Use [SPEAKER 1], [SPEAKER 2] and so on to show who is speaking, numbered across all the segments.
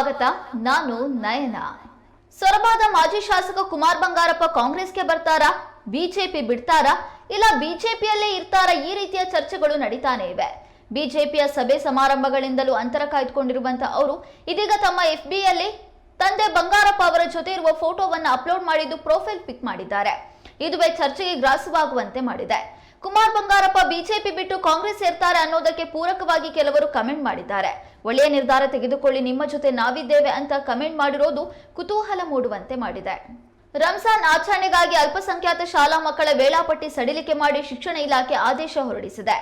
[SPEAKER 1] ಸ್ವಾಗತ, ನಾನು ನಯನ. ಸೊರಬಾದ ಮಾಜಿ ಶಾಸಕ ಕುಮಾರ್ ಬಂಗಾರಪ್ಪ ಕಾಂಗ್ರೆಸ್ಗೆ ಬರ್ತಾರಾ? ಬಿಜೆಪಿ ಬಿಡ್ತಾರಾ? ಇಲ್ಲ ಬಿಜೆಪಿಯಲ್ಲೇ ಇರ್ತಾರಾ? ಈ ರೀತಿಯ ಚರ್ಚೆಗಳು ನಡೀತಾನೆ ಇವೆ. ಬಿಜೆಪಿಯ ಸಭೆ ಸಮಾರಂಭಗಳಿಂದಲೂ ಅಂತರ ಕಾಯ್ದುಕೊಂಡಿರುವಂತಹ ಅವರು ಇದೀಗ ತಮ್ಮ ಎಫ್ಬಿಯಲ್ಲಿ ತಂದೆ ಬಂಗಾರಪ್ಪ ಅವರ ಜೊತೆ ಇರುವ ಫೋಟೋವನ್ನು ಅಪ್ಲೋಡ್ ಮಾಡಿದ್ದು ಪ್ರೊಫೈಲ್ ಪಿಕ್ ಮಾಡಿದ್ದಾರೆ. ಇದುವೇ ಚರ್ಚೆಗೆ ಗ್ರಾಸವಾಗುವಂತೆ ಮಾಡಿದೆ. ಕುಮಾರ್ ಬಂಗಾರಪ್ಪ ಬಿಜೆಪಿ ಬಿಟ್ಟು ಕಾಂಗ್ರೆಸ್ ಸೇರ್ತಾರೆ ಅನ್ನೋದಕ್ಕೆ ಪೂರಕವಾಗಿ ಕೆಲವರು ಕಮೆಂಟ್ ಮಾಡಿದ್ದಾರೆ. ಒಳ್ಳೆಯ ನಿರ್ಧಾರ ತೆಗೆದುಕೊಳ್ಳಿ, ನಿಮ್ಮ ಜೊತೆ ನಾವಿದ್ದೇವೆ ಅಂತ ಕಮೆಂಟ್ ಮಾಡಿರೋದು ಕುತೂಹಲ ಮೂಡುವಂತೆ ಮಾಡಿದೆ. ರಂಜಾನ್ ಆಚರಣೆಗಾಗಿ ಅಲ್ಪಸಂಖ್ಯಾತ ಶಾಲಾ ಮಕ್ಕಳ ವೇಳಾಪಟ್ಟಿ ಸಡಿಲಿಕೆ ಮಾಡಿ ಶಿಕ್ಷಣ ಇಲಾಖೆ ಆದೇಶ ಹೊರಡಿಸಿದೆ.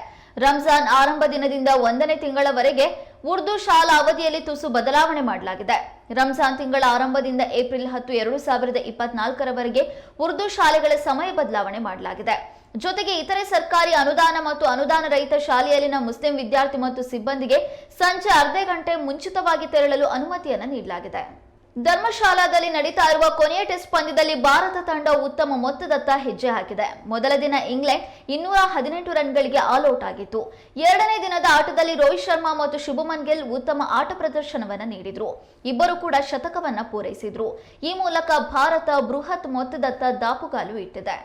[SPEAKER 1] ರಂಜಾನ್ ಆರಂಭ ದಿನದಿಂದ ಒಂದನೇ ತಿಂಗಳವರೆಗೆ ಉರ್ದು ಶಾಲಾ ಅವಧಿಯಲ್ಲಿ ತುಸು ಬದಲಾವಣೆ ಮಾಡಲಾಗಿದೆ. ರಂಜಾನ್ ತಿಂಗಳ ಆರಂಭದಿಂದ ಏಪ್ರಿಲ್ ಹತ್ತು, ಎರಡು ಸಾವಿರದ ಇಪ್ಪತ್ನಾಲ್ಕರವರೆಗೆ ಉರ್ದು ಶಾಲೆಗಳ ಸಮಯ ಬದಲಾವಣೆ ಮಾಡಲಾಗಿದೆ. ಜೊತೆಗೆ ಇತರೆ ಸರ್ಕಾರಿ ಅನುದಾನ ಮತ್ತು ಅನುದಾನ ರಹಿತ ಶಾಲೆಯಲ್ಲಿನ ಮುಸ್ಲಿಂ ವಿದ್ಯಾರ್ಥಿ ಮತ್ತು ಸಿಬ್ಬಂದಿಗೆ ಸಂಜೆ ಅರ್ಧ ಗಂಟೆ ಮುಂಚಿತವಾಗಿ ತೆರಳಲು ಅನುಮತಿಯನ್ನು ನೀಡಲಾಗಿದೆ. ಧರ್ಮಶಾಲಾದಲ್ಲಿ ನಡೀತಾ ಇರುವ ಕೊನೆಯ ಟೆಸ್ಟ್ ಪಂದ್ಯದಲ್ಲಿ ಭಾರತ ತಂಡ ಉತ್ತಮ ಮೊತ್ತದತ್ತ ಹೆಜ್ಜೆ ಹಾಕಿದೆ. ಮೊದಲ ದಿನ ಇಂಗ್ಲೆಂಡ್ ಇನ್ನೂರ ಹದಿನೆಂಟು ರನ್ಗಳಿಗೆ ಆಲ್ ಔಟ್ ಆಗಿತ್ತು. ಎರಡನೇ ದಿನದ ಆಟದಲ್ಲಿ ರೋಹಿತ್ ಶರ್ಮಾ ಮತ್ತು ಶುಭಮನ್ ಗಿಲ್ ಉತ್ತಮ ಆಟ ಪ್ರದರ್ಶನವನ್ನು ನೀಡಿದ್ರು. ಇಬ್ಬರು ಕೂಡ ಶತಕವನ್ನ ಪೂರೈಸಿದ್ರು. ಈ ಮೂಲಕ ಭಾರತ ಬೃಹತ್ ಮೊತ್ತದತ್ತ ದಾಪುಗಾಲು ಇಟ್ಟಿದೆ.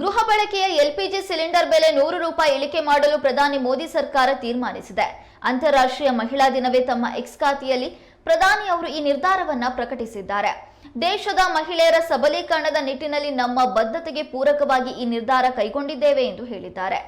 [SPEAKER 1] ಗೃಹ ಬಳಕೆಯ ಎಲ್ಪಿಜಿ ಸಿಲಿಂಡರ್ ಬೆಲೆ ನೂರು ರೂಪಾಯಿ ಇಳಿಕೆ ಮಾಡಲು ಪ್ರಧಾನಿ ಮೋದಿ ಸರ್ಕಾರ ತೀರ್ಮಾನಿಸಿದೆ. ಅಂತಾರಾಷ್ಟ್ರೀಯ ಮಹಿಳಾ ದಿನವೇ ತಮ್ಮ ಎಕ್ಸ್ ಖಾತೆಯಲ್ಲಿ ಪ್ರಧಾನಿ ಅವರು ಈ ನಿರ್ಧಾರವನ್ನ ಪ್ರಕಟಿಸಿದ್ದಾರೆ. ದೇಶದ ಮಹಿಳೆಯರ ಸಬಲೀಕರಣದ ನಿಟ್ಟಿನಲ್ಲಿ ನಮ್ಮ ಬದ್ಧತೆಗೆ ಪೂರಕವಾಗಿ ಈ ನಿರ್ಧಾರ ಕೈಗೊಂಡಿದ್ದೇವೆ ಎಂದು ಹೇಳಿದ್ದಾರೆ.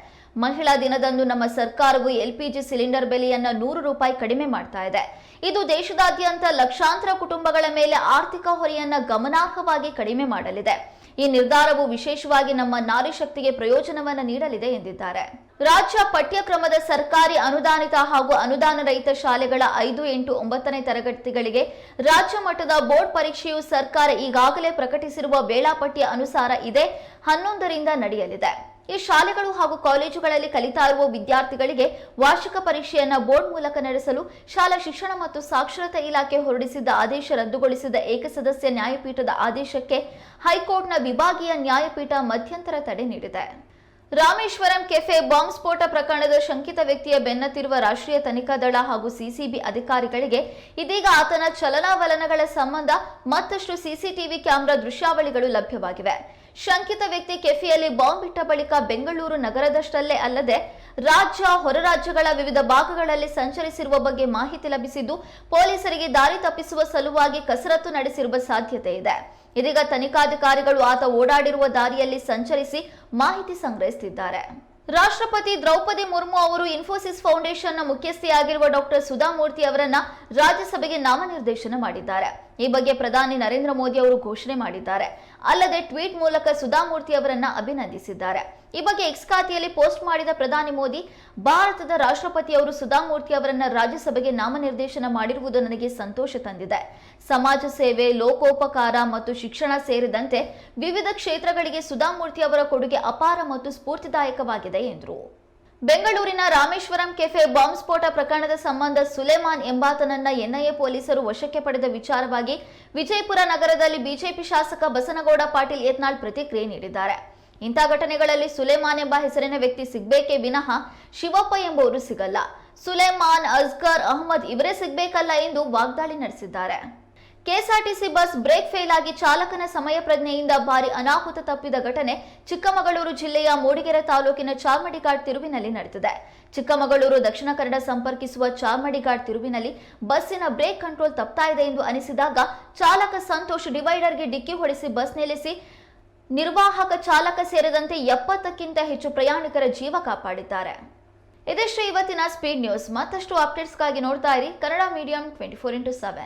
[SPEAKER 1] ಮಹಿಳಾ ದಿನದಂದು ನಮ್ಮ ಸರ್ಕಾರವು ಎಲ್ಪಿಜಿ ಸಿಲಿಂಡರ್ ಬೆಲೆಯನ್ನ ನೂರು ರೂಪಾಯಿ ಕಡಿಮೆ ಮಾಡ್ತಾ ಇದೆ. ಇದು ದೇಶದಾದ್ಯಂತ ಲಕ್ಷಾಂತರ ಕುಟುಂಬಗಳ ಮೇಲೆ ಆರ್ಥಿಕ ಹೊರೆಯನ್ನ ಗಮನಾರ್ಹವಾಗಿ ಕಡಿಮೆ ಮಾಡಲಿದೆ. ಈ ನಿರ್ಧಾರವು ವಿಶೇಷವಾಗಿ ನಮ್ಮ ನಾರಿ ಶಕ್ತಿಗೆ ಪ್ರಯೋಜನವನ್ನು ನೀಡಲಿದೆ ಎಂದಿದ್ದಾರೆ. ರಾಜ್ಯ ಪಠ್ಯಕ್ರಮದ ಸರ್ಕಾರಿ ಅನುದಾನಿತ ಹಾಗೂ ಅನುದಾನ ರಹಿತ ಶಾಲೆಗಳ ಐದು, ಎಂಟು, ಒಂಬತ್ತನೇ ತರಗತಿಗಳಿಗೆ ರಾಜ್ಯ ಮಟ್ಟದ ಬೋರ್ಡ್ ಪರೀಕ್ಷೆಯು ಸರ್ಕಾರ ಈಗಾಗಲೇ ಪ್ರಕಟಿಸಿರುವ ವೇಳಾಪಟ್ಟಿಯ ಅನುಸಾರ ಇದೆ ಹನ್ನೊಂದರಿಂದ ನಡೆಯಲಿದೆ. ಈ ಶಾಲೆಗಳು ಹಾಗೂ ಕಾಲೇಜುಗಳಲ್ಲಿ ಕಲಿತಾ ಇರುವ ವಿದ್ಯಾರ್ಥಿಗಳಿಗೆ ವಾರ್ಷಿಕ ಪರೀಕ್ಷೆಯನ್ನು ಬೋರ್ಡ್ ಮೂಲಕ ನಡೆಸಲು ಶಾಲಾ ಶಿಕ್ಷಣ ಮತ್ತು ಸಾಕ್ಷರತಾ ಇಲಾಖೆ ಹೊರಡಿಸಿದ್ದ ಆದೇಶ ರದ್ದುಗೊಳಿಸಿದ ಏಕಸದಸ್ಯ ನ್ಯಾಯಪೀಠದ ಆದೇಶಕ್ಕೆ ಹೈಕೋರ್ಟ್ನ ವಿಭಾಗೀಯ ನ್ಯಾಯಪೀಠ ಮಧ್ಯಂತರ ತಡೆ ನೀಡಿದೆ. ರಾಮೇಶ್ವರಂ ಕೆಫೆ ಬಾಂಬ್ ಸ್ಫೋಟ ಪ್ರಕರಣದ ಶಂಕಿತ ವ್ಯಕ್ತಿಯ ಬೆನ್ನತ್ತಿರುವ ರಾಷ್ಟ್ರೀಯ ತನಿಖಾ ದಳ ಹಾಗೂ ಸಿಸಿಬಿ ಅಧಿಕಾರಿಗಳಿಗೆ ಇದೀಗ ಆತನ ಚಲನಾವಲನಗಳ ಸಂಬಂಧ ಮತ್ತಷ್ಟು ಸಿಸಿಟಿವಿ ಕ್ಯಾಮೆರಾ ದೃಶ್ಯಾವಳಿಗಳು ಲಭ್ಯವಾಗಿವೆ. ಶಂಕಿತ ವ್ಯಕ್ತಿ ಕೆಫೆಯಲ್ಲಿ ಬಾಂಬ್ ಇಟ್ಟ ಬಳಿಕ ಬೆಂಗಳೂರು ನಗರದಷ್ಟಲ್ಲೇ ಅಲ್ಲದೆ ರಾಜ್ಯ, ಹೊರ ರಾಜ್ಯಗಳ ವಿವಿಧ ಭಾಗಗಳಲ್ಲಿ ಸಂಚರಿಸಿರುವ ಬಗ್ಗೆ ಮಾಹಿತಿ ಲಭಿಸಿದ್ದು, ಪೊಲೀಸರಿಗೆ ದಾರಿ ತಪ್ಪಿಸುವ ಸಲುವಾಗಿ ಕಸರತ್ತು ನಡೆಸಿರುವ ಸಾಧ್ಯತೆ ಇದೆ. ಇದೀಗ ತನಿಖಾಧಿಕಾರಿಗಳು ಆತ ಓಡಾಡಿರುವ ದಾರಿಯಲ್ಲಿ ಸಂಚರಿಸಿ ಮಾಹಿತಿ ಸಂಗ್ರಹಿಸುತ್ತಿದ್ದಾರೆ. ರಾಷ್ಟ್ರಪತಿ ದ್ರೌಪದಿ ಮುರ್ಮು ಅವರು ಇನ್ಫೋಸಿಸ್ ಫೌಂಡೇಶನ್ನ ಮುಖ್ಯಸ್ಥೆಯಾಗಿರುವ ಡಾಕ್ಟರ್ ಸುಧಾಮೂರ್ತಿ ಅವರನ್ನ ರಾಜ್ಯಸಭೆಗೆ ನಾಮನಿರ್ದೇಶನ ಮಾಡಿದ್ದಾರೆ. ಈ ಬಗ್ಗೆ ಪ್ರಧಾನಿ ನರೇಂದ್ರ ಮೋದಿ ಅವರು ಘೋಷಣೆ ಮಾಡಿದ್ದಾರೆ. ಅಲ್ಲದೆ ಟ್ವೀಟ್ ಮೂಲಕ ಸುಧಾಮೂರ್ತಿ ಅವರನ್ನ ಅಭಿನಂದಿಸಿದ್ದಾರೆ. ಈ ಬಗ್ಗೆ ಎಕ್ಸ್ ಖಾತೆಯಲ್ಲಿ ಪೋಸ್ಟ್ ಮಾಡಿದ ಪ್ರಧಾನಿ ಮೋದಿ, ಭಾರತದ ರಾಷ್ಟ್ರಪತಿಯವರು ಸುಧಾಮೂರ್ತಿ ಅವರನ್ನ ರಾಜ್ಯಸಭೆಗೆ ನಾಮನಿರ್ದೇಶನ ಮಾಡಿರುವುದು ನನಗೆ ಸಂತೋಷ ತಂದಿದೆ. ಸಮಾಜ ಸೇವೆ, ಲೋಕೋಪಕಾರ ಮತ್ತು ಶಿಕ್ಷಣ ಸೇರಿದಂತೆ ವಿವಿಧ ಕ್ಷೇತ್ರಗಳಿಗೆ ಸುಧಾಮೂರ್ತಿ ಅವರ ಕೊಡುಗೆ ಅಪಾರ ಮತ್ತು ಸ್ಫೂರ್ತಿದಾಯಕವಾಗಿದೆ ಎಂದರು. ಬೆಂಗಳೂರಿನ ರಾಮೇಶ್ವರಂ ಕೆಫೆ ಬಾಂಬ್ ಸ್ಫೋಟ ಪ್ರಕರಣದ ಸಂಬಂಧ ಸುಲೇಮಾನ್ ಎಂಬಾತನನ್ನ ಎನ್ಐಎ ಪೊಲೀಸರು ವಶಕ್ಕೆ ಪಡೆದ ವಿಚಾರವಾಗಿ ವಿಜಯಪುರ ನಗರದಲ್ಲಿ ಬಿಜೆಪಿ ಶಾಸಕ ಬಸನಗೌಡ ಪಾಟೀಲ್ ಯತ್ನಾಳ್ ಪ್ರತಿಕ್ರಿಯೆ ನೀಡಿದ್ದಾರೆ. ಇಂಥ ಘಟನೆಗಳಲ್ಲಿ ಸುಲೇಮಾನ್ ಎಂಬ ಹೆಸರಿನ ವ್ಯಕ್ತಿ ಸಿಗ್ಬೇಕೇ ವಿನಃ ಶಿವಪ್ಪ ಎಂಬುವರು ಸಿಗಲ್ಲ. ಸುಲೇಮಾನ್ ಅಜ್ಗರ್ ಅಹಮದ್ ಇವರೇ ಸಿಗ್ಬೇಕಲ್ಲ ಎಂದು ವಾಗ್ದಾಳಿ ನಡೆಸಿದ್ದಾರೆ. ಕೆಎಸ್ಆರ್ಟಿಸಿ ಬಸ್ ಬ್ರೇಕ್ ಫೇಲ್ ಆಗಿ ಚಾಲಕನ ಸಮಯ ಪ್ರಜ್ಞೆಯಿಂದ ಭಾರಿ ಅನಾಹುತ ತಪ್ಪಿದ ಘಟನೆ ಚಿಕ್ಕಮಗಳೂರು ಜಿಲ್ಲೆಯ ಮೂಡಿಗೆರೆ ತಾಲೂಕಿನ ಚಾರ್ಮಡಿಘಾಟ್ ತಿರುವಿನಲ್ಲಿ ನಡೆದಿದೆ. ಚಿಕ್ಕಮಗಳೂರು ದಕ್ಷಿಣ ಕನ್ನಡ ಸಂಪರ್ಕಿಸುವ ಚಾರ್ಮಡಿಘಾಟ್ ತಿರುವಿನಲ್ಲಿ ಬಸ್ಸಿನ ಬ್ರೇಕ್ ಕಂಟ್ರೋಲ್ ತಪ್ತಾ ಇದೆ ಎಂದು ಅನಿಸಿದಾಗ ಚಾಲಕ ಸಂತೋಷ್ ಡಿವೈಡರ್ಗೆ ಡಿಕ್ಕಿ ಹೊಡೆಸಿ ಬಸ್ ನಿಲ್ಲಿಸಿ ನಿರ್ವಾಹಕ ಚಾಲಕ ಸೇರಿದಂತೆ ಎಪ್ಪತ್ತಕ್ಕಿಂತ ಹೆಚ್ಚು ಪ್ರಯಾಣಿಕರ ಜೀವ ಕಾಪಾಡಿದ್ದಾರೆ. ಇದಿಷ್ಟು ಇವತ್ತಿನ ಸ್ಪೀಡ್ ನ್ಯೂಸ್ ಮತ್ತಷ್ಟು ಅಪ್ಡೇಟ್ಸ್ಗಾಗಿ ನೋಡ್ತಾ ಇರಿ Kannada medium twenty four into seven